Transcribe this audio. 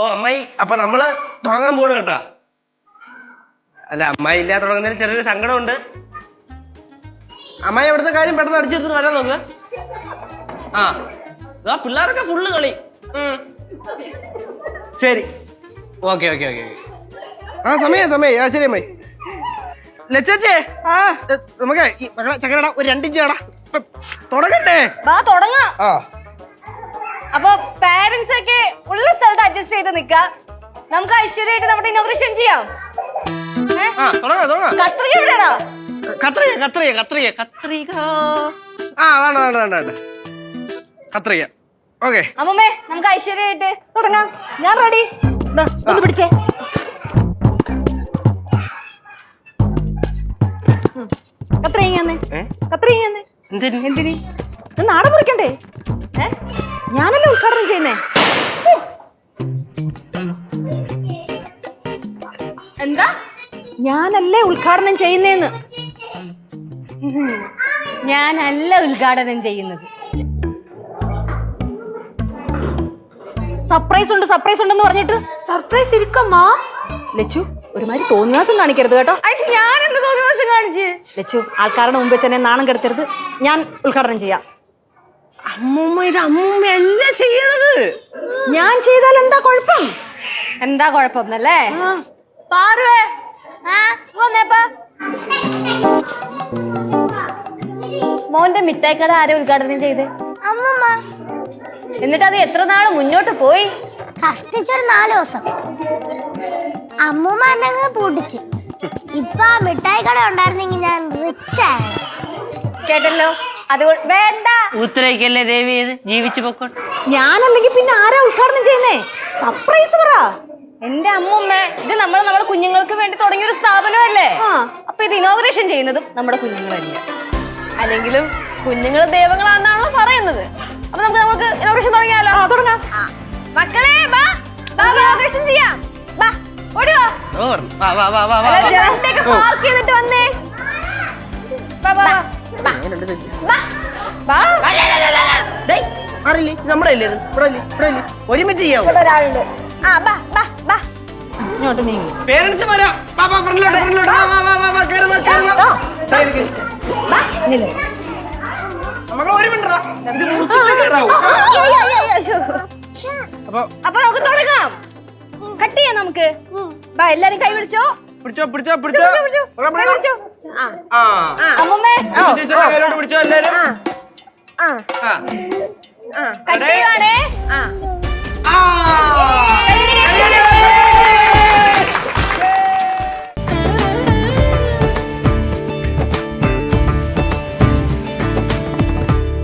ഓ അമ്മായി അപ്പൊ നമ്മൾ തുടങ്ങാൻ പോണ കേട്ടാ. അല്ല അമ്മായി ഇല്ലാതെ തുടങ്ങുന്നതിന് ചെറിയൊരു സങ്കടമുണ്ട്. അമ്മായി അവിടുത്തെ കാര്യം പെട്ടെന്ന് അടിച്ചെടുത്തിട്ട് വരാൻ നോക്ക്. ആ ആ പിള്ളേരൊക്കെ ഫുള്ള് കളി. ശരി. ഓക്കെ ഓക്കെ ഓക്കെ ആ സമയ സമയ ആ ശരി അമ്മായി. ലച്ചേ ആ. നമുക്ക് മകളെ ചക്കരടാ ഒരു രണ്ടിഞ്ചാടാ തുടങ്ങട്ടെ. വാ തുടങ്ങാം. ആ. അപ്പൊ പാരന്റ്സ് ഒക്കെ ഉള്ള സ്ഥലത്ത് അഡ്ജസ്റ്റ് ചെയ്ത് നിക്ക നമുക്ക് ഐശ്വര്യമായിട്ട് നമ്മുടെ ഇനോഗ്രേഷൻ ചെയ്യാം. കത്രിക എവിടെയാടാ കത്രിക കത്രിക കത്രിക കത്രിക. ആ വേണ്ട വേണ്ട വേണ്ട വേണ്ട. കത്രിക. ഓക്കെ. അമ്മമ്മേ നമുക്ക് ഐശ്വര്യമായിട്ട് തുടങ്ങാം. ഞാൻ റെഡി ഒന്ന് പിടിച്ചേ? എന്തിനി? നാടൻ മുറിക്കണ്ടേ? ഞാനല്ലേ ഉദ്ഘാടനം ചെയ്യുന്നേ? എന്താ? ഞാനല്ലേ ഉദ്ഘാടനം ചെയ്യുന്നേന്ന്. ഞാനല്ല ഉദ്ഘാടനം ചെയ്യുന്നത്. സർപ്രൈസ് ഉണ്ട് സർപ്രൈസ് ഉണ്ടെന്ന് പറഞ്ഞിട്ട്. സർപ്രൈസ് ഇരിക്കമ്മാ ലച്ചു ഒരുമാതിരി തോന്നിവാസം കാണിക്കരുത് കേട്ടോ. ഞാൻ എന്ത് തോന്നിവാസം കാണിച്ച്? ലച്ചു ആൾക്കാരുടെ മുമ്പ് ചെന്നെ നാണം കെടുത്തരുത്. ഞാൻ ഉദ്ഘാടനം ചെയ്യാം. അമ്മൂമ്മ ഇത് അമ്മൂമ്മയല്ല ചെയ്യണത്? ഞാൻ ചെയ്താൽ എന്താ കുഴപ്പം? എന്താ കുഴപ്പം എന്നല്ലേ പാറുവേ. മോന്റെ മിഠായിക്കട ആരെ ഉദ്ഘാടനം ചെയ്ത്? അമ്മമ്മ. എന്നിട്ട് അത് എത്ര നാൾ മുന്നോട്ട് പോയി? കഷ്ടിച്ചൊരു നാല് ദിവസം. അമ്മൂമ്മ എന്നെ അങ്ങ് പൂട്ടിച്ച്. ഇപ്പൊ ആ മിഠായി കട ഉണ്ടായിരുന്നെങ്കിൽ ഞാൻ റിച്ച് ആയ കേട്ടല്ലോ. അതുകൊണ്ട് വേണ്ട. ഉത്തരയ്ക്കല്ലേ ദേവി ഇത്? ജീവിച്ചു പൊക്കോട്ടെ ഞാനല്ലെങ്കിൽ പിന്നെ ആരാ ഉദ്ഘാടനം ചെയ്യുന്നേ? സർപ്രൈസ് പറ. എന്റെ അമ്മൂമ്മ ഇത് നമ്മൾ നമ്മുടെ കുഞ്ഞുങ്ങൾക്ക് വേണ്ടി തുടങ്ങിയ ഒരു സ്ഥാപനമല്ലേ അപ്പൊ ഇത് ഇനോഗ്രേഷൻ ചെയ്യുന്നതും നമ്മുടെ കുഞ്ഞുങ്ങൾ തന്നെയാണ് അല്ലെങ്കിലും കുഞ്ഞുങ്ങൾ ദൈവങ്ങളാണെന്നാണല്ലോ പറയുന്നത്. അപ്പൊ നമുക്ക് നമുക്ക് ഇനോഗ്രേഷൻ തുടങ്ങിയാലോ? തുടങ്ങാം. മക്കളെ ബാ ബാ ഇനോഗ്രേഷൻ ചെയ്യാം. ബാ ഓടി വാ. ഓ, വാ വാ വാ വാ വാ എല്ലാവരും ജനലൊക്കെ പാർക്ക് ചെയ്തിട്ട് വന്നേ. ബാ ബാ വാ. ബാ അറിയില്ലേ ഇത് നമ്മുടെ അല്ലേ ഇത് ഇവിടെ അല്ലേ ഇവിടെ അല്ലേ ഒരുമിച്ച് ചെയ്യാവോ? ഒരാളുണ്ട്. ആ ബാ ബാ ബാ ഇങ്ങോട്ട് നീങ്ങി. പേരൻസ് വരാം. വാ വാ ഫ്രണ്ടിലോട്ട് ഫ്രണ്ടിലോട്ട് വാ വാ വാ വാ വാ കേറ് വാ കേറ്. വാ സൈഡിൽ കേറ്. മക്കളെ ഒരു മിനിറ്റ് ഇത് മുറിച്ചിട്ട് കേറാവൂ? അപ്പൊ അപ്പൊ നമുക്ക് തുടങ്ങാം. കട്ട് ചെയ്യാം നമുക്ക്. ബാ എല്ലാരും കൈ പിടിച്ചോ? പിടിച്ചോ പിടിച്ചോ പിടിച്ചോ. പിടിച്ചോ, ആ ആ അമ്മമ്മേ ടീച്ചറെ കയ്യിലോട്ട് പിടിച്ചോ എല്ലാരും ആ ആ ആ കട്ട് ചെയ്യുവാണേ ആ